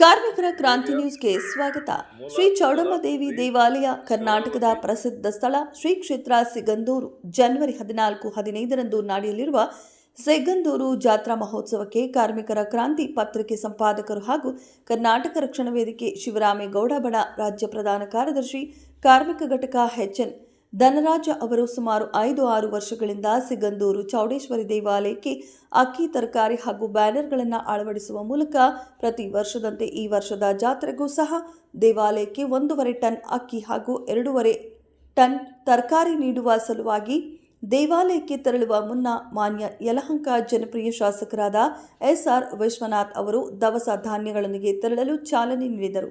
ಕಾರ್ಮಿಕರ ಕ್ರಾಂತಿ ನ್ಯೂಸ್ಗೆ ಸ್ವಾಗತ. ಶ್ರೀ ಚೌಡಮ್ಮ ದೇವಿ ದೇವಾಲಯ ಕರ್ನಾಟಕದ ಪ್ರಸಿದ್ಧ ಸ್ಥಳ ಶ್ರೀ ಕ್ಷೇತ್ರ ಸಿಗಂದೂರು. ಜನವರಿ ಹದಿನಾಲ್ಕು, ಹದಿನೈದರಂದು ನಡೆಯಲಿರುವ ಸಿಗಂದೂರು ಜಾತ್ರಾ ಮಹೋತ್ಸವಕ್ಕೆ ಕಾರ್ಮಿಕರ ಕ್ರಾಂತಿ ಪತ್ರಿಕೆ ಸಂಪಾದಕರು ಹಾಗೂ ಕರ್ನಾಟಕ ರಕ್ಷಣಾ ವೇದಿಕೆ ಶಿವರಾಮೇಗೌಡ ಬಣ ರಾಜ್ಯ ಪ್ರಧಾನ ಕಾರ್ಯದರ್ಶಿ, ಕಾರ್ಮಿಕ ಘಟಕ ಎಚ್ಎನ್ ಧನರಾಜ ಅವರು ಸುಮಾರು ಐದು ಆರು ವರ್ಷಗಳಿಂದ ಸಿಗಂದೂರು ಚೌಡೇಶ್ವರಿ ದೇವಾಲಯಕ್ಕೆ ಅಕ್ಕಿ, ತರಕಾರಿ ಹಾಗೂ ಬ್ಯಾನರ್ಗಳನ್ನು ಅಳವಡಿಸುವ ಮೂಲಕ ಪ್ರತಿ ವರ್ಷದಂತೆ ಈ ವರ್ಷದ ಜಾತ್ರೆಗೂ ಸಹ ದೇವಾಲಯಕ್ಕೆ ಒಂದೂವರೆ ಟನ್ ಅಕ್ಕಿ ಹಾಗೂ ಎರಡೂವರೆ ಟನ್ ತರಕಾರಿ ನೀಡುವ ಸಲುವಾಗಿ ದೇವಾಲಯಕ್ಕೆ ತೆರಳುವ ಮುನ್ನ ಮಾನ್ಯ ಯಲಹಂಕ ಜನಪ್ರಿಯ ಶಾಸಕರಾದ ಎಸ್ಆರ್ ವಿಶ್ವನಾಥ್ ಅವರು ದವಸ ಧಾನ್ಯಗಳೊಂದಿಗೆ ತೆರಳಲು ಚಾಲನೆ ನೀಡಿದರು.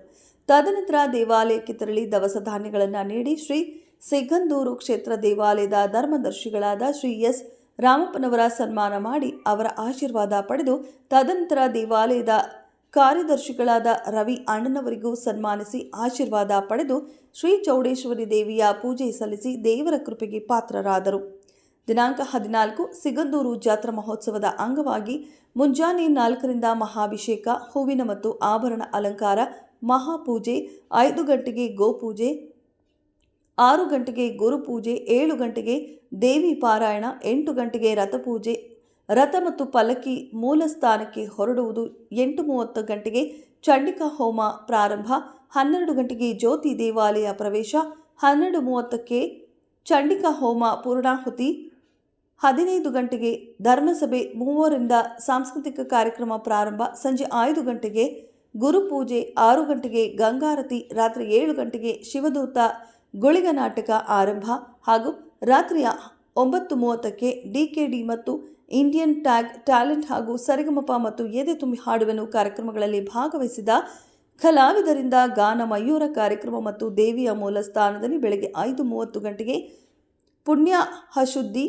ತದನಂತರ ದೇವಾಲಯಕ್ಕೆ ತೆರಳಿ ದವಸ ಧಾನ್ಯಗಳನ್ನು ನೀಡಿ ಶ್ರೀ ಸಿಗಂದೂರು ಕ್ಷೇತ್ರ ದೇವಾಲಯದ ಧರ್ಮದರ್ಶಿಗಳಾದ ಶ್ರೀ ಎಸ್. ರಾಮಪ್ಪನವರ ಸನ್ಮಾನ ಮಾಡಿ ಅವರ ಆಶೀರ್ವಾದ ಪಡೆದು ತದನಂತರ ದೇವಾಲಯದ ಕಾರ್ಯದರ್ಶಿಗಳಾದ ರವಿ ಅಣ್ಣನವರಿಗೂ ಸನ್ಮಾನಿಸಿ ಆಶೀರ್ವಾದ ಪಡೆದು ಶ್ರೀ ಚೌಡೇಶ್ವರಿ ದೇವಿಯ ಪೂಜೆ ಸಲ್ಲಿಸಿ ದೇವರ ಕೃಪೆಗೆ ಪಾತ್ರರಾದರು. ದಿನಾಂಕ ಹದಿನಾಲ್ಕು, ಸಿಗಂದೂರು ಜಾತ್ರಾ ಮಹೋತ್ಸವದ ಅಂಗವಾಗಿ ಮುಂಜಾನೆ ನಾಲ್ಕರಿಂದ ಮಹಾಭಿಷೇಕ, ಹೂವಿನ ಮತ್ತು ಆಭರಣ ಅಲಂಕಾರ, ಮಹಾಪೂಜೆ, ಐದು ಗಂಟೆಗೆ ಗೋಪೂಜೆ ಆರು ಗಂಟೆಗೆ ಗುರುಪೂಜೆ ಏಳು ಗಂಟೆಗೆ ದೇವಿ ಪಾರಾಯಣ, ಎಂಟು ಗಂಟೆಗೆ ರಥಪೂಜೆ ರಥ ಮತ್ತು ಪಲಕಿ ಮೂಲ ಸ್ಥಾನಕ್ಕೆ ಹೊರಡುವುದು ಎಂಟು ಮೂವತ್ತು ಗಂಟೆಗೆ ಚಂಡಿಕಾ ಹೋಮ ಪ್ರಾರಂಭ, ಹನ್ನೆರಡು ಗಂಟೆಗೆ ಜ್ಯೋತಿ ದೇವಾಲಯ ಪ್ರವೇಶ, ಹನ್ನೆರಡು ಮೂವತ್ತಕ್ಕೆ ಚಂಡಿಕಾ ಹೋಮ ಪೂರ್ಣಾಹುತಿ, ಹದಿನೈದು ಗಂಟೆಗೆ ಧರ್ಮಸಭೆ ಮೂವರಿಂದ ಸಾಂಸ್ಕೃತಿಕ ಕಾರ್ಯಕ್ರಮ ಪ್ರಾರಂಭ, ಸಂಜೆ ಐದು ಗಂಟೆಗೆ ಗುರುಪೂಜೆ ಆರು ಗಂಟೆಗೆ ಗಂಗಾರತಿ, ರಾತ್ರಿ ಏಳು ಗಂಟೆಗೆ ಶಿವದೂತ ಗುಳಿಗ ನಾಟಕ ಆರಂಭ ಹಾಗೂ ರಾತ್ರಿಯ ಒಂಬತ್ತು ಮೂವತ್ತಕ್ಕೆ ಡಿಕೆಡಿ ಮತ್ತು ಇಂಡಿಯನ್ ಟ್ಯಾಗ್ ಟ್ಯಾಲೆಂಟ್ ಹಾಗೂ ಸರಿಗಮಪ ಮತ್ತು ಎದೆ ತುಂಬಿ ಹಾಡುವೆನು ಕಾರ್ಯಕ್ರಮಗಳಲ್ಲಿ ಭಾಗವಹಿಸಿದ ಕಲಾವಿದರಿಂದ ಗಾನ ಮಯೂರ ಕಾರ್ಯಕ್ರಮ ಮತ್ತು ದೇವಿಯ ಮೂಲ ಸ್ಥಾನದಲ್ಲಿ ಬೆಳಗ್ಗೆ ಐದು ಮೂವತ್ತು ಗಂಟೆಗೆ ಪುಣ್ಯ ಹಶುದ್ಧಿ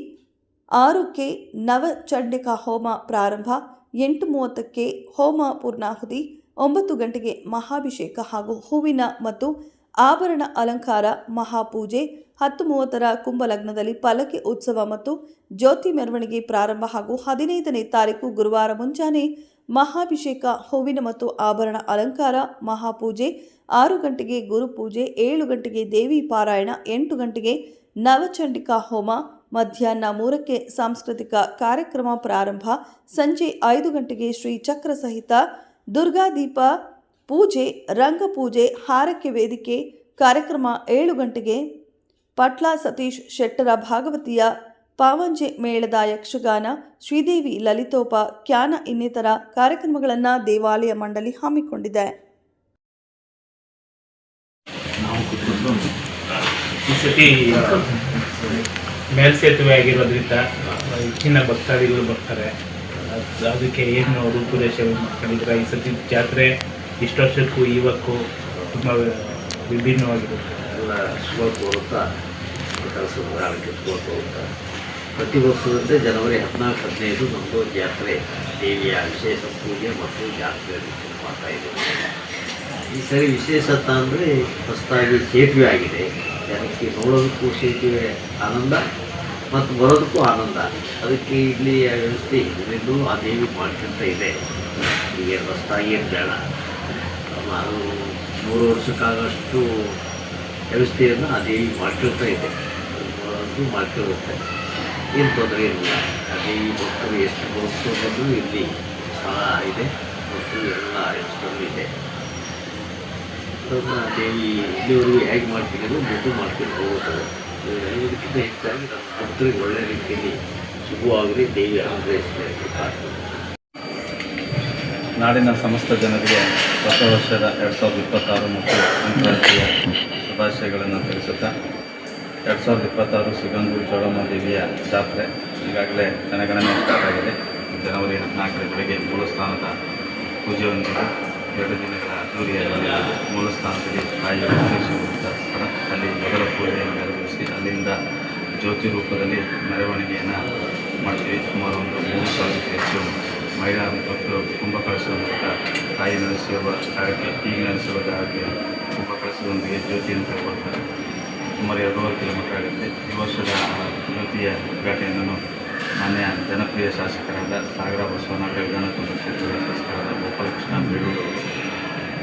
ನವ ನವಚಂಡಿಕಾ ಹೋಮ ಪ್ರಾರಂಭ, ಎಂಟು ಮೂವತ್ತಕ್ಕೆ ಹೋಮ ಪೂರ್ಣಾಹುತಿ, ಒಂಬತ್ತು ಗಂಟೆಗೆ ಮಹಾಭಿಷೇಕ ಹಾಗೂ ಹೂವಿನ ಮತ್ತು ಆಭರಣ ಅಲಂಕಾರ, ಮಹಾಪೂಜೆ ಹತ್ತು ಮೂವತ್ತರ ಕುಂಭಲಗ್ನದಲ್ಲಿ ಪಲ್ಲಕ್ಕಿ ಉತ್ಸವ ಮತ್ತು ಜ್ಯೋತಿ ಮೆರವಣಿಗೆ ಪ್ರಾರಂಭ ಹಾಗೂ ಹದಿನೈದನೇ ತಾರೀಕು ಗುರುವಾರ ಮುಂಜಾನೆ ಮಹಾಭಿಷೇಕ, ಹೂವಿನ ಮತ್ತು ಆಭರಣ ಅಲಂಕಾರ, ಮಹಾಪೂಜೆ, ಆರು ಗಂಟೆಗೆ ಗುರುಪೂಜೆ, ಏಳು ಗಂಟೆಗೆ ದೇವಿ ಪಾರಾಯಣ, ಎಂಟು ಗಂಟೆಗೆ ನವಚಂಡಿಕಾ ಹೋಮ, ಮಧ್ಯಾಹ್ನ ಮೂರಕ್ಕೆ ಸಾಂಸ್ಕೃತಿಕ ಕಾರ್ಯಕ್ರಮ ಪ್ರಾರಂಭ, ಸಂಜೆ ಐದು ಗಂಟೆಗೆ ಶ್ರೀ ಚಕ್ರ ಸಹಿತ ದುರ್ಗಾದೀಪ ಪೂಜೆ, ರಂಗಪೂಜೆ, ಹಾರಕ್ಕೆ ವೇದಿಕೆ, ಕಾರ್ಯಕ್ರಮ ಏಳು ಗಂಟೆಗೆ ಪಟ್ಲ ಸತೀಶ್ ಶೆಟ್ಟರ ಭಾಗವತಿಯ ಪಾವಂಜೆ ಮೇಳದ ಯಕ್ಷಗಾನ, ಶ್ರೀದೇವಿ ಲಲಿತೋಪ ಕ್ಯಾನ ಇನ್ನಿತರ ಕಾರ್ಯಕ್ರಮಗಳನ್ನು ದೇವಾಲಯ ಮಂಡಳಿ ಹಮ್ಮಿಕೊಂಡಿದೆ. ಮೇಲ್ಸೇತುವೆ ಆಗಿರೋದ್ರಿಂದ ಹೆಚ್ಚಿನ ಭಕ್ತಾದಿಗಳು ಬರ್ತಾರೆ. ಅದ್- ಅದಕ್ಕೆ ಏನು ರೂಪುರೇಷ ಮಾಡ್ಕೊಂಡಿದ್ರೆ ಈ ಸತಿ ಜಾತ್ರೆ ಇಷ್ಟು ವರ್ಷಕ್ಕೂ ಇವಕ್ಕೂ ತುಂಬ ವಿಭಿನ್ನವಾಗಿರುತ್ತೆ. ಎಲ್ಲ ಸ್ಕೋಪ್ ಹೋಗುತ್ತಾ ಕೆಲಸ ಆರೋಗ್ಯ ಸ್ಕೋಪ್ ಹೋಗುತ್ತಾ ಪ್ರತಿ ವರ್ಷದಂತೆ ಜನವರಿ ಹದಿನಾಲ್ಕು, ಹದಿನೈದು ನಮ್ಮದು ಜಾತ್ರೆ. ದೇವಿಯ ವಿಶೇಷ ಪೂಜೆ ಮತ್ತು ಜಾತ್ರೆ ಮಾಡ್ತಾ ಇದ್ದೀವಿ. ಈ ಸರಿ ವಿಶೇಷತ ಅಂದರೆ ಹೊಸದಾಗಿ ಸೇತುವೆ ಆಗಿದೆ. ಜನಕ್ಕೆ ನೋಡೋದಕ್ಕೂ ಸೇತುವೆ ಆನಂದ ಮತ್ತು ಬರೋದಕ್ಕೂ ಆನಂದ. ಅದಕ್ಕೆ ಇಲ್ಲಿ ವ್ಯವಸ್ಥೆ ಇದರಿಂದ ಆ ದೇವಿ ಮಾಡ್ಕೊಂತ ಇದೆ. ಈಗ ಹೊಸದಾಗಿ ಬೇಡ ಅದು ಮೂರು ವರ್ಷಕ್ಕಾಗಷ್ಟು ವ್ಯವಸ್ಥೆಯನ್ನು ಅದೇ ಮಾಡ್ಕೊಳ್ತಾ ಇದೆ. ಅದು ಮಾಡ್ಕೊಳ್ಳುತ್ತೆ ಏನು ತೊಂದರೆ ಇಲ್ಲ. ಅದೇ ಈ ಭಕ್ತರು ಎಷ್ಟು ಭಕ್ತರು ಬಂದರೂ ಇಲ್ಲಿ ಸ್ಥಳ ಇದೆ. ಮತ್ತು ಎಲ್ಲ ಹೆಸರು ಇದೆ. ಅದನ್ನು ದೇವಿ ಇಲ್ಲಿವರೆಗೂ ಹೇಗೆ ಮಾಡ್ತಿರೋದು ಮುಂದೆ ಮಾಡ್ಕೊಂಡು ಹೋಗುತ್ತದೆ ಇದಕ್ಕಿಂತ ಹೆಚ್ಚಾಗಿ ನಮ್ಮ ಭಕ್ತರಿಗೆ ಒಳ್ಳೆಯ ರೀತಿಯಲ್ಲಿ ಶುಭವಾಗಲಿ. ದೇವಿ ಅನುಗ್ರಹಿಸಲಿ ಪ್ರಾರ್ಥನೆ ನಾಡಿನ ಸಮಸ್ತ ಜನರಿಗೆ ಹೊಸ ವರ್ಷದ ಎರಡು ಸಾವಿರದ ಇಪ್ಪತ್ತಾರು ಮತ್ತು ಅಂತಾರಾಷ್ಟ್ರೀಯ ಶುಭಾಶಯಗಳನ್ನು ತಿಳಿಸುತ್ತಾ, ಎರಡು ಸಾವಿರದ ಇಪ್ಪತ್ತಾರು ಸಿಗಂದೂರು ಚೌಡಮ್ಮ ದೇವಿಯ ಜಾತ್ರೆ ಈಗಾಗಲೇ ಜನಗಣನೆ ಸ್ಟಾರ್ಟ್ ಆಗಿದೆ. ಜನವರಿ ಹದಿನಾಲ್ಕರ ಬೆಳಗ್ಗೆ ಮೂಲಸ್ಥಾನದ ಪೂಜೆ ಹೊಂದಿದೆ ಎರಡು ದಿನಗಳ ಅದ್ದೂರಿಯ ಮೂಲಸ್ಥಾನದಲ್ಲಿ ತಾಯಿ ಸ್ಥಳ, ಅಲ್ಲಿ ಮೊದಲ ಪೂಜೆಯನ್ನು ನೆರವೇರಿಸಿ ಅಲ್ಲಿಂದ ಜ್ಯೋತಿ ರೂಪದಲ್ಲಿ ಮೆರವಣಿಗೆಯನ್ನು ಮಾಡ್ತೀವಿ. ಸುಮಾರು ಒಂದು ಮೂರು ಸಾವಿರಕ್ಕೂ ಹೆಚ್ಚು ಮಹಿಳಾ ಮತ್ತು ಕುಂಭ ಕಳಿಸುವಂತಹ ತಾಯಿ ನಡೆಸುವ ಜಾಗಕ್ಕೆ ಈಗ ನಡೆಸುವ ಜಾಗಕ್ಕೆ ಕುಂಭ ಕಳಸದೊಂದಿಗೆ ಜ್ಯೋತಿಯನ್ನು ತಗೊಳ್ತಾರೆ ಸುಮಾರು ಎರಡೂವರೆ ಕಿಲೋಮೀಟರ್ ಆಗುತ್ತೆ. ಈ ವರ್ಷದ ಜ್ಯೋತಿಯ ಉದ್ಘಾಟನೆಯನ್ನು ಮಾನ್ಯ ಜನಪ್ರಿಯ ಶಾಸಕರಾದ ಸಾಗರ ಬಸವನಗರ ವಿಧಾನಸಭಾ ಕ್ಷೇತ್ರದ ಶಾಸಕರಾದ ಗೋಪಾಲಕೃಷ್ಣ ಬೇಡೂರು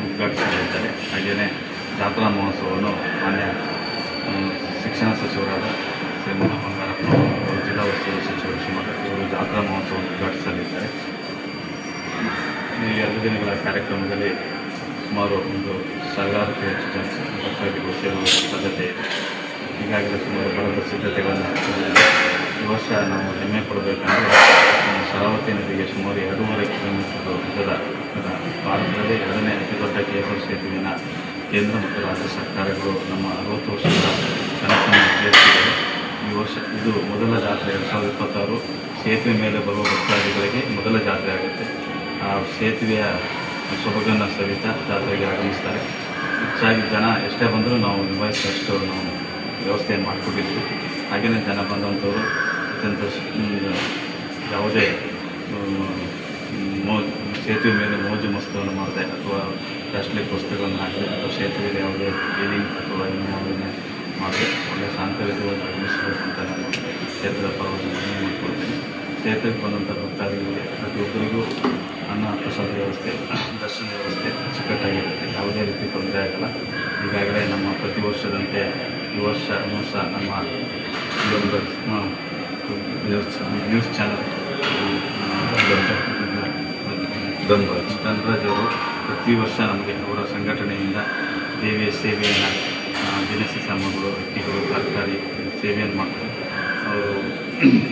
ಉದ್ಘಾಟಿಸಲಿದ್ದಾರೆ. ಹಾಗೆಯೇ ಜಾತ್ರಾ ಮಹೋತ್ಸವವನ್ನು ಮಾನ್ಯ ಶಿಕ್ಷಣ ಸಚಿವರಾದ ಮೋಹನ್ ಬಂಗಾರಪ್ಪ ಜಿಲ್ಲಾ ಉಸ್ತುವಾರಿ ಸಚಿವರು ಶಿವಮೊಗ್ಗ ಇವರು ಜಾತ್ರಾ ಮಹೋತ್ಸವ ಉದ್ಘಾಟಿಸಲಿದ್ದಾರೆ. ಈ ಎರಡು ದಿನಗಳ ಕಾರ್ಯಕ್ರಮದಲ್ಲಿ ಸುಮಾರು ಒಂದು ಸಾವಿರಾರು ಹೆಚ್ಚು ಜನ ಭಕ್ತಾದಿಗಳು ಸೇರುವ ಸಾಧ್ಯತೆ ಇದೆ. ಈಗಾಗಲೇ ಸುಮಾರು ಬಹಳ ಸಿದ್ಧತೆಗಳನ್ನು. ಈ ವರ್ಷ ನಾವು ಹೆಮ್ಮೆ ಪಡಬೇಕಂದ್ರೆ ಶರಾವತಿ ನದಿಗೆ ಸುಮಾರು ಎರಡೂವರೆ ಕಿಲೋಮೀಟರ್ ಉದ್ದದ ಭಾರತದಲ್ಲಿ ಎರಡನೇ ಅತಿ ದೊಡ್ಡ ಕೇಬಲ್ ಸೇತುವಿನ ಕೇಂದ್ರ ಮತ್ತು ರಾಜ್ಯ ಸರ್ಕಾರಗಳು ನಮ್ಮ ಅರವತ್ತು ವರ್ಷದ ಕನಸನ್ನು ಈಡೇರಿಸಿದೆ ಈ ವರ್ಷ ಇದು ಮೊದಲ ಜಾತ್ರೆ. ಎರಡು ಸಾವಿರದ ಇಪ್ಪತ್ತಾರು ಸೇತುವೆ ಮೇಲೆ ಬರುವ ಭಕ್ತಾದಿಗಳಿಗೆ ಮೊದಲ ಜಾತ್ರೆ ಆಗುತ್ತೆ. ಸೇತುವೆಯ ಸೊಬಗನ್ನು ಸವಿತಾ ಜಾತ್ರೆಗೆ ಆಗಮಿಸ್ತಾರೆ. ಹೆಚ್ಚಾಗಿ ಜನ ಎಷ್ಟೇ ಬಂದರೂ ನಾವು ನಿಭಾಯಿಸುವಷ್ಟು ನಾವು ವ್ಯವಸ್ಥೆಯನ್ನು ಮಾಡಿಕೊಟ್ಟಿದ್ವಿ. ಹಾಗೆಯೇ ಜನ ಬಂದಂಥವರು ಅತ್ಯಂತ ಯಾವುದೇ ಮೋ, ಸೇತುವೆ ಮೇಲೆ ಮೋಜು ಮಸ್ತುವನ್ನು ಮಾಡದೆ ಅಥವಾ ಪ್ಲಾಸ್ಟಿಕ್ ವಸ್ತುಗಳನ್ನು ಹಾಕದೆ ಅಥವಾ ಸೇತುವೆಯಲ್ಲಿ ಯಾವುದೇ ಕ್ಲೀನಿಂಗ್ ಅಥವಾ ಇನ್ನೂ ಮಾಡದೆ ಒಳ್ಳೆಯ ಶಾಂತಯುತವಾಗಿ ಆಗಮಿಸಬೇಕು ಅಂತ ನಾನು ಕ್ಷೇತ್ರದ ಪರವಾಗಿ ಮನವಿ ಕ್ಷೇತ್ರಕ್ಕೆ ಬಂದಂಥ ಭಕ್ತಾದಿಗಳಿಗೆ ಪ್ರತಿಯೊಬ್ಬರಿಗೂ ಅನ್ನ ಪ್ರಸಾದ ವ್ಯವಸ್ಥೆ, ದರ್ಶನ ವ್ಯವಸ್ಥೆ ಅಚ್ಚುಕಟ್ಟಾಗಿರುತ್ತೆ ಯಾವುದೇ ರೀತಿ ತೊಂದರೆ ಆಗಲ್ಲ. ಈಗಾಗಲೇ ನಮ್ಮ ಪ್ರತಿ ವರ್ಷದಂತೆ ಈ ವರ್ಷ ಸಹ ನಮ್ಮ ಇದೊಂದು news news channel Dhanraj Dhanraj ಅವರು ಪ್ರತಿ ವರ್ಷ ನಮಗೆ ಅವರ ಸಂಘಟನೆಯಿಂದ ದೇವಿಯ ಸೇವೆಯನ್ನು ದಿನಸಿ ಸಾಮಾನುಗಳು, ಅಕ್ಕಿಗಳು, ತರಕಾರಿ ಸೇವೆಯನ್ನು ಮಾಡ್ತಾರೆ. ಅವರು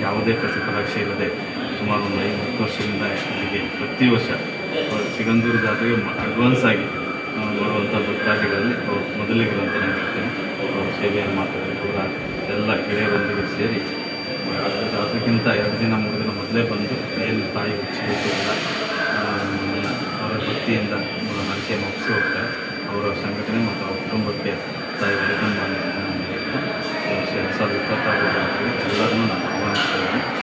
ಯಾವುದೇ ಪ್ರತಿಫಲಾಕ್ಷೆ ಇಲ್ಲದೆ ಸುಮಾರು ಒಂದು ಐವತ್ತು ವರ್ಷದಿಂದ ಇಲ್ಲಿಗೆ ಪ್ರತಿ ವರ್ಷ ಸಿಗಂದೂರು ಜಾತ್ರೆಗೆ ಅಡ್ವಾನ್ಸ್ ಆಗಿ ಬರುವಂಥ ಭಕ್ತಾದಿಗಳಲ್ಲಿ ಅವರು ಮೊದಲಿಗರು ಅಂತ ನಾನು ಹೇಳ್ತೇನೆ. ಅವರು ಸೇವೆಯನ್ನು ಮಾಡ್ತಾರೆ. ಎಲ್ಲ ಗೆಳೆಯರೊಂದಿಗೆ ಸೇರಿ ಅದು ಅದಕ್ಕಿಂತ ಎರಡು ದಿನ, ಮೂರು ದಿನ ಮೊದಲೇ ಬಂದು ಏನು ತಾಯಿ ಹುಚ್ಚಿಲ್ಲ ಅವರ ಭಕ್ತಿಯಿಂದ ಮನಸ್ಸಿಗೆ ಮುಗಿಸಿ ಹೋಗ್ತಾರೆ. ಅವರ ಸಂಘಟನೆ ಮತ್ತು ಅವರ ಕುಟುಂಬಕ್ಕೆ ತಾಯಿ ವೆಲ್ಕಮ್ ಎರಡು ಸಾವಿರದ ಇಪ್ಪತ್ತಾರು ಎಲ್ಲರನ್ನೂ ನಾನು